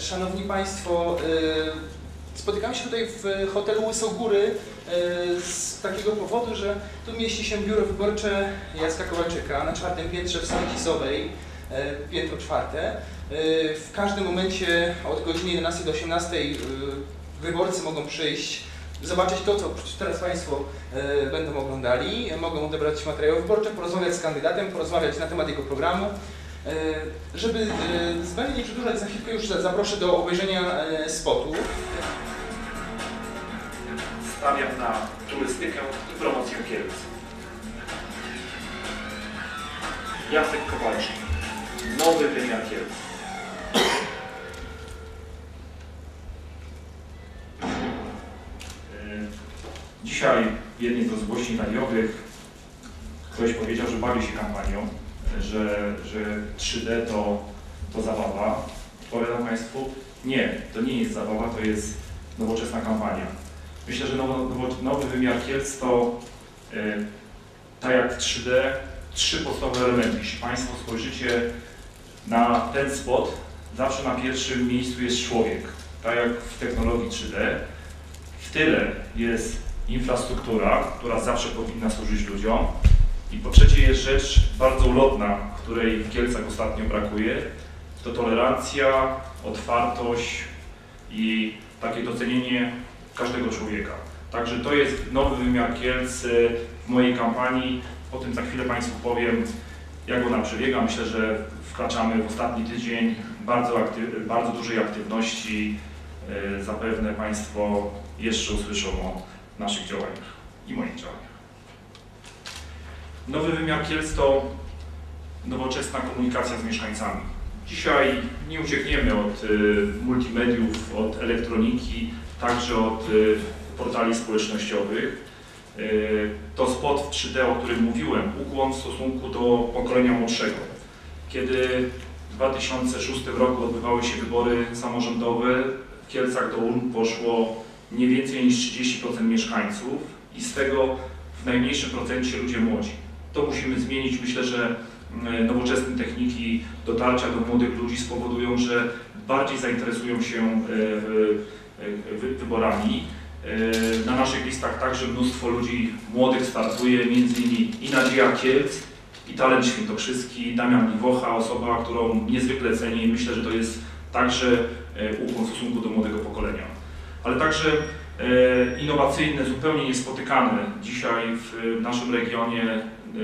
Szanowni Państwo, y, spotykamy się tutaj w hotelu Łysogóry y, z takiego powodu, że tu mieści się biuro wyborcze Jacka Kowalczyka na czwartym piętrze w sali Kisowej, y, piętro czwarte. W każdym momencie od godziny 11 do 18 y, wyborcy mogą przyjść, zobaczyć to, co teraz Państwo będą oglądali, mogą odebrać materiały wyborcze, porozmawiać z kandydatem, porozmawiać na temat jego programu. E, Żeby e, zbędnie nie przedłużać, za chwilkę już zaproszę do obejrzenia e, spotu. Stawiam na turystykę i promocję Kielc. Jacek Kowalczyk. Nowy wymiar Kielc. Dzisiaj w jednej z rozgłośni radiowych ktoś powiedział, że bawi się kampanią, że, że 3D to, to zabawa. Powiadam Państwu, nie, to nie jest zabawa, to jest nowoczesna kampania. Myślę, że nowo, nowo, nowy wymiar Kielc to y, tak jak w 3D, trzy podstawowe elementy. Jeśli Państwo spojrzycie na ten spot, zawsze na pierwszym miejscu jest człowiek, tak jak w technologii 3D. W tyle jest infrastruktura, która zawsze powinna służyć ludziom. I po trzecie jest rzecz bardzo ulotna, której w Kielcach ostatnio brakuje. To tolerancja, otwartość i takie docenienie każdego człowieka. Także to jest nowy wymiar Kielc y, w mojej kampanii. O tym za chwilę Państwu powiem, jak ona przebiega. Myślę, że wkraczamy w ostatni tydzień bardzo, aktyw, bardzo dużej aktywności. Y, Zapewne Państwo jeszcze usłyszą o naszych działaniach i moich działaniach. Nowy wymiar Kielc to nowoczesna komunikacja z mieszkańcami. Dzisiaj nie uciekniemy od y, multimediów, od elektroniki, także od y, portali społecznościowych. Y, To spot w 3D, o którym mówiłem, ukłon w stosunku do pokolenia młodszego. Kiedy w 2006 roku odbywały się wybory samorządowe, w Kielcach do urn poszło nie więcej niż 30% mieszkańców i z tego w najmniejszym procencie ludzie młodzi. To musimy zmienić. Myślę, że mm, nowoczesne techniki dotarcia do młodych ludzi spowodują, że bardziej zainteresują się e, e, wy- wyborami. E, Na naszych listach także mnóstwo ludzi młodych startuje, między innymi i Nadzieja Kielc, i Talent Świętokrzyski, Damian Liwocha, osoba, którą niezwykle cenię i myślę, że to jest także ukłon w stosunku do młodego pokolenia. Ale także innowacyjne, zupełnie niespotykane dzisiaj w naszym regionie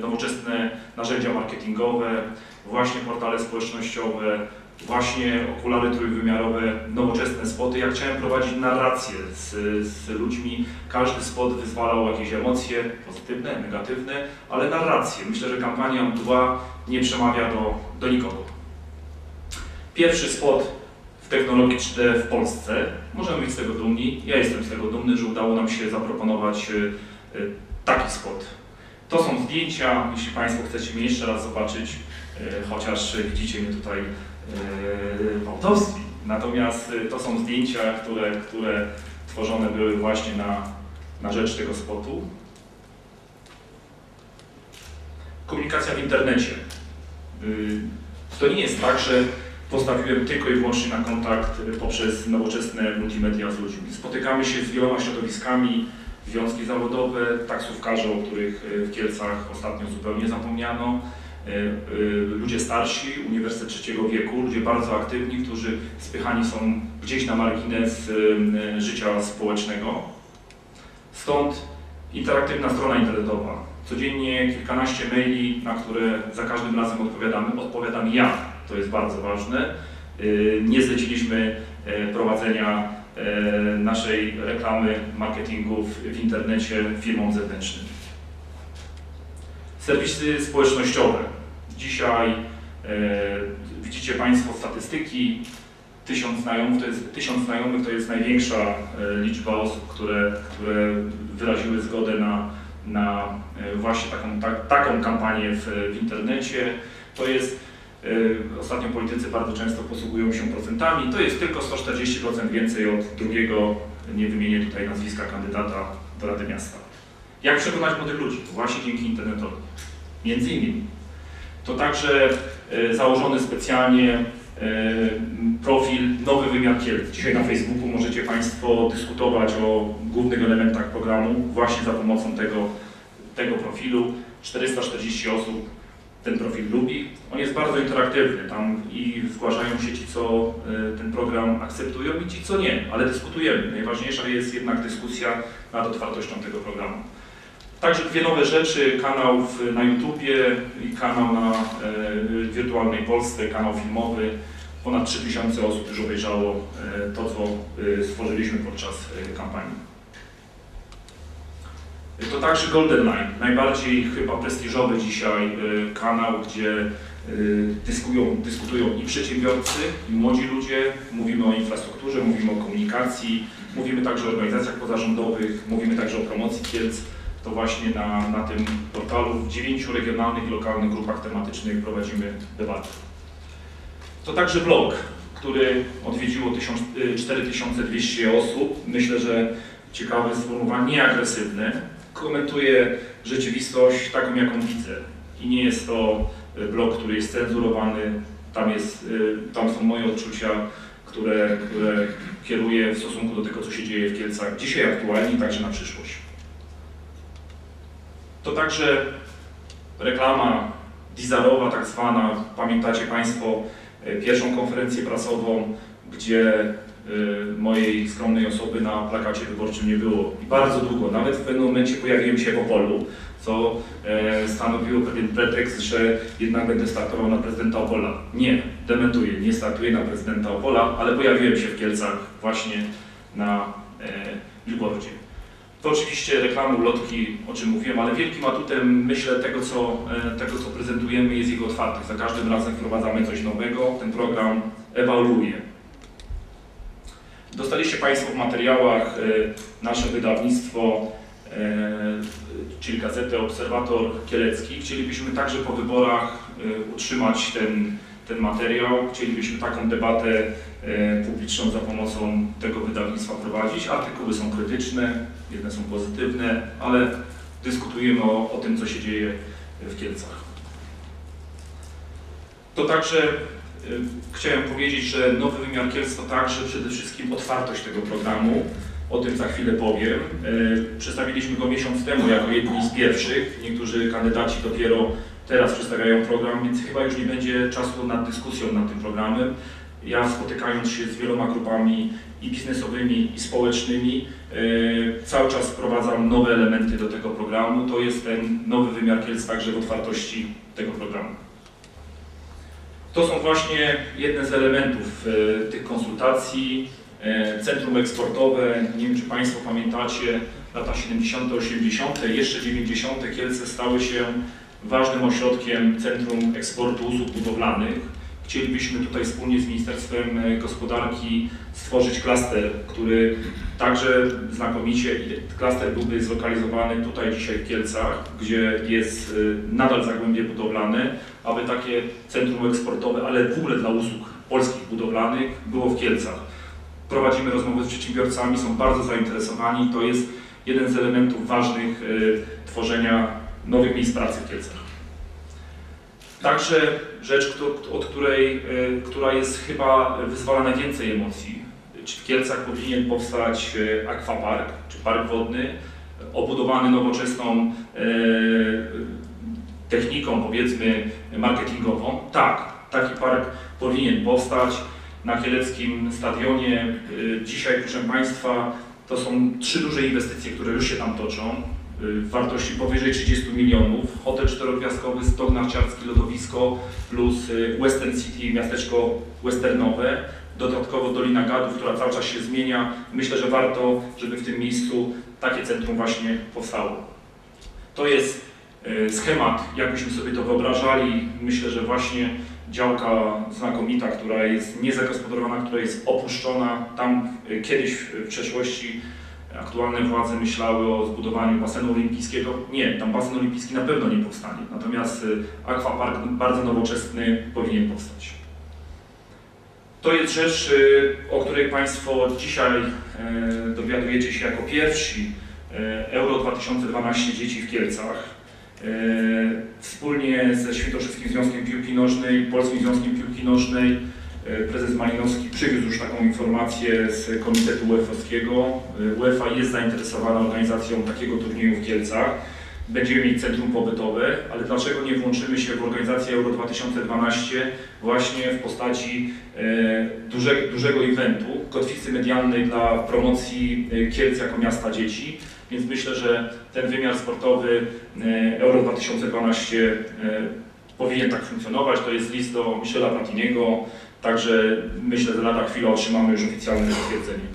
nowoczesne narzędzia marketingowe, właśnie portale społecznościowe, właśnie okulary trójwymiarowe, nowoczesne spoty. Ja chciałem prowadzić narrację z, z ludźmi. Każdy spot wyzwalał jakieś emocje, pozytywne, negatywne, ale narrację. Myślę, że kampania Mdła nie przemawia do, do nikogo. Pierwszy spot w technologii 3D w Polsce. Możemy być z tego dumni. Ja jestem z tego dumny, że udało nam się zaproponować y, y, taki spot. To są zdjęcia, jeśli Państwo chcecie mnie jeszcze raz zobaczyć, y, chociaż widzicie mnie tutaj w autopsji. Natomiast y, to są zdjęcia, które, które tworzone były właśnie na, na rzecz tego spotu. Komunikacja w internecie. To nie jest tak, że postawiłem tylko i wyłącznie na kontakt poprzez nowoczesne multimedia z ludźmi. Spotykamy się z wieloma środowiskami, związki zawodowe, taksówkarze, o których y, w Kielcach ostatnio zupełnie zapomniano, y, y, ludzie starsi, Uniwersytet Trzeciego Wieku, ludzie bardzo aktywni, którzy spychani są gdzieś na margines życia społecznego. Stąd interaktywna strona internetowa. Codziennie kilkanaście maili, na które za każdym razem odpowiadamy, odpowiadam ja. To jest bardzo ważne. Nie zleciliśmy e, prowadzenia e, naszej reklamy, marketingu w, internecie firmom zewnętrznym. Serwisy społecznościowe. Dzisiaj e, widzicie Państwo statystyki. Tysiąc znajomych, to jest, tysiąc znajomych to jest największa e, liczba osób, które, które wyraziły zgodę na, na e, właśnie taką, ta, taką kampanię w, w internecie. To jest e, Ostatnio politycy bardzo często posługują się procentami. To jest tylko 140% więcej od drugiego, nie wymienię tutaj nazwiska kandydata do Rady Miasta. Jak przekonać młodych ludzi? Właśnie dzięki internetowi. Między innymi. To także e, założony specjalnie profil Nowy Wymiar Kielc. Dzisiaj na Facebooku możecie Państwo dyskutować o głównych elementach programu właśnie za pomocą tego, tego profilu. 440 osób ten profil lubi. On jest bardzo interaktywny tam i zgłaszają się ci, co e, ten program akceptują i ci, co nie, ale dyskutujemy. Najważniejsza jest jednak dyskusja nad otwartością tego programu. Także dwie nowe rzeczy, kanał w, na YouTubie i kanał na e, Wirtualnej Polsce, kanał filmowy. Ponad 3000 osób już obejrzało e, to, co e, stworzyliśmy podczas kampanii. To także Golden Line, najbardziej chyba prestiżowy dzisiaj e, kanał, gdzie e, dyskują, dyskutują i przedsiębiorcy, i młodzi ludzie. Mówimy o infrastrukturze, mówimy o komunikacji, mówimy także o organizacjach pozarządowych, mówimy także o promocji Kielc. To właśnie na, na tym portalu w dziewięciu regionalnych i lokalnych grupach tematycznych prowadzimy debaty. To także blog, który odwiedziło 1000, y, 4200 osób. Myślę, że ciekawe sformułowanie, nieagresywne. Komentuje rzeczywistość taką, jaką widzę. I nie jest to y, blog, który jest cenzurowany. Tam, jest, y, tam są moje odczucia, które, które kieruję w stosunku do tego, co się dzieje w Kielcach dzisiaj aktualnie i także na przyszłość. To także reklama designowa tak zwana. Pamiętacie Państwo e, pierwszą konferencję prasową, gdzie mojej skromnej osoby na plakacie wyborczym nie było. I bardzo długo, nawet w pewnym momencie pojawiłem się w Opolu, co e, stanowiło pewien pretekst, że jednak będę startował na prezydenta Opola. Nie, dementuję, nie startuję na prezydenta Opola, ale pojawiłem się w Kielcach właśnie na e, billboardzie. To oczywiście reklamy, ulotki, o czym mówiłem, ale wielkim atutem, myślę, tego co, e, tego, co prezentujemy, jest jego otwartość. Za każdym razem wprowadzamy coś nowego, ten program ewoluuje. Dostaliście Państwo w materiałach e, nasze wydawnictwo, e, czyli gazetę Obserwator Kielecki. Chcielibyśmy także po wyborach e, utrzymać ten, ten materiał. Chcielibyśmy taką debatę publiczną za pomocą tego wydawnictwa prowadzić. Artykuły są krytyczne, jedne są pozytywne, ale dyskutujemy o, o tym, co się dzieje w Kielcach. To także y, chciałem powiedzieć, że nowy wymiar Kielc to także przede wszystkim otwartość tego programu. O tym za chwilę powiem. Y, Przedstawiliśmy go miesiąc temu jako jedni z pierwszych. Niektórzy kandydaci dopiero teraz przedstawiają program, więc chyba już nie będzie czasu nad dyskusją nad tym programem. Ja spotykając się z wieloma grupami i biznesowymi, i społecznymi, yy, cały czas wprowadzam nowe elementy do tego programu. To jest ten nowy wymiar Kielc także w otwartości tego programu. To są właśnie jedne z elementów yy, tych konsultacji. Yy, Centrum eksportowe, nie wiem czy Państwo pamiętacie, lata 70., 80., jeszcze 90. Kielce stały się ważnym ośrodkiem Centrum Eksportu Usług Budowlanych. Chcielibyśmy tutaj wspólnie z Ministerstwem e, Gospodarki stworzyć klaster, który także znakomicie, klaster byłby zlokalizowany tutaj dzisiaj w Kielcach, gdzie jest e, nadal zagłębie budowlane, aby takie centrum eksportowe, ale w ogóle dla usług polskich budowlanych było w Kielcach. Prowadzimy rozmowy z przedsiębiorcami, są bardzo zainteresowani. To jest jeden z elementów ważnych e, tworzenia nowych miejsc pracy w Kielcach. Także rzecz, od której, y, która jest chyba wyzwala najwięcej emocji. Czy w Kielcach powinien powstać y, akwapark, czy park wodny, obudowany nowoczesną y, techniką, powiedzmy, marketingową? Tak, taki park powinien powstać na kieleckim stadionie. Dzisiaj, proszę Państwa, to są trzy duże inwestycje, które już się tam toczą w wartości powyżej 30 milionów. Hotel czterogwiazdkowy, stok narciarski, lodowisko plus y, Western City, miasteczko westernowe. Dodatkowo Dolina Gadów, która cały czas się zmienia. Myślę, że warto, żeby w tym miejscu takie centrum właśnie powstało. To jest y, schemat, jakbyśmy sobie to wyobrażali. Myślę, że właśnie działka znakomita, która jest niezagospodarowana, która jest opuszczona. Tam y, kiedyś w przeszłości aktualne władze myślały o zbudowaniu basenu olimpijskiego. Nie, tam basen olimpijski na pewno nie powstanie. Natomiast y, akwapark bardzo nowoczesny powinien powstać. To jest rzecz, y, o której Państwo dzisiaj y, dowiadujecie się jako pierwsi. Euro 2012 dzieci w Kielcach. E, Wspólnie ze Świętokrzyskim Związkiem Piłki Nożnej, Polskim Związkiem Piłki Nożnej e, prezes Malinowski przywiózł już taką informację z Komitetu UEFA-owskiego. E, UEFA jest zainteresowana organizacją takiego turnieju w Kielcach. Będziemy mieć centrum pobytowe, ale dlaczego nie włączymy się w organizację Euro 2012 właśnie w postaci e, duże, dużego eventu, kotwicy medialnej dla promocji e, Kielc jako miasta dzieci. Więc myślę, że ten wymiar sportowy e, Euro 2012 e, powinien tak funkcjonować. To jest list do Michela Platiniego, także myślę, że lada chwila otrzymamy już oficjalne potwierdzenie.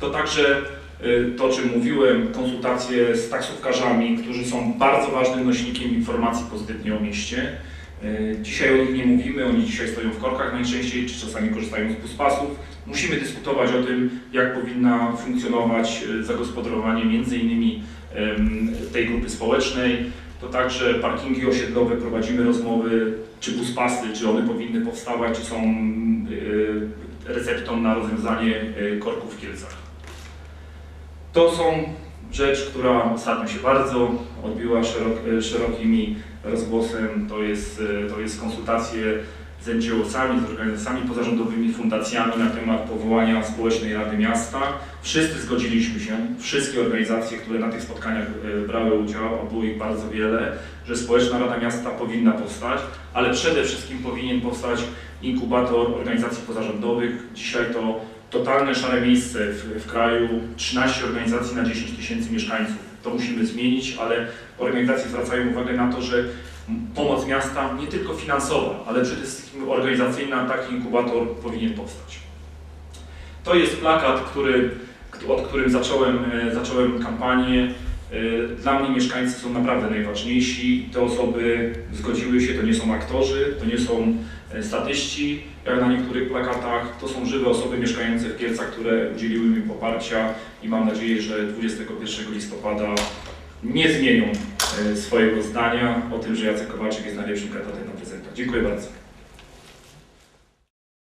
To także y, to, o czym mówiłem, konsultacje z taksówkarzami, którzy są bardzo ważnym nośnikiem informacji pozytywnie o mieście. Y, Dzisiaj o nich nie mówimy, oni dzisiaj stoją w korkach najczęściej, czy czasami korzystają z buspasów. Musimy dyskutować o tym, jak powinna funkcjonować y, zagospodarowanie między innymi tej grupy społecznej. To także parkingi osiedlowe, prowadzimy rozmowy, czy buspasy, czy one powinny powstawać, czy są y, receptą na rozwiązanie y, korków w Kielcach. To są rzecz, która ostatnio się bardzo odbiła szerok, y, szerokimi rozgłosem. To jest, to jest konsultacje z NGO-sami, z organizacjami pozarządowymi, fundacjami na temat powołania Społecznej Rady Miasta. Wszyscy zgodziliśmy się, wszystkie organizacje, które na tych spotkaniach y, brały udział, a było ich bardzo wiele, że Społeczna Rada Miasta powinna powstać, ale przede wszystkim powinien powstać inkubator organizacji pozarządowych. Dzisiaj to totalne szare miejsce w, w kraju, 13 organizacji na 10 tysięcy mieszkańców. To musimy zmienić, ale organizacje zwracają uwagę na to, że pomoc miasta nie tylko finansowa, ale przede wszystkim organizacyjna, taki inkubator powinien powstać. To jest plakat, który, od którym zacząłem, e, zacząłem kampanię. E, Dla mnie mieszkańcy są naprawdę najważniejsi. Te osoby zgodziły się, to nie są aktorzy, to nie są e, statyści, jak na niektórych plakatach. To są żywe osoby mieszkające w Kielcach, które udzieliły mi poparcia i mam nadzieję, że 21 listopada nie zmienią swojego zdania o tym, że Jacek Kowalczyk jest najlepszym kandydatem na prezydenta. Dziękuję bardzo.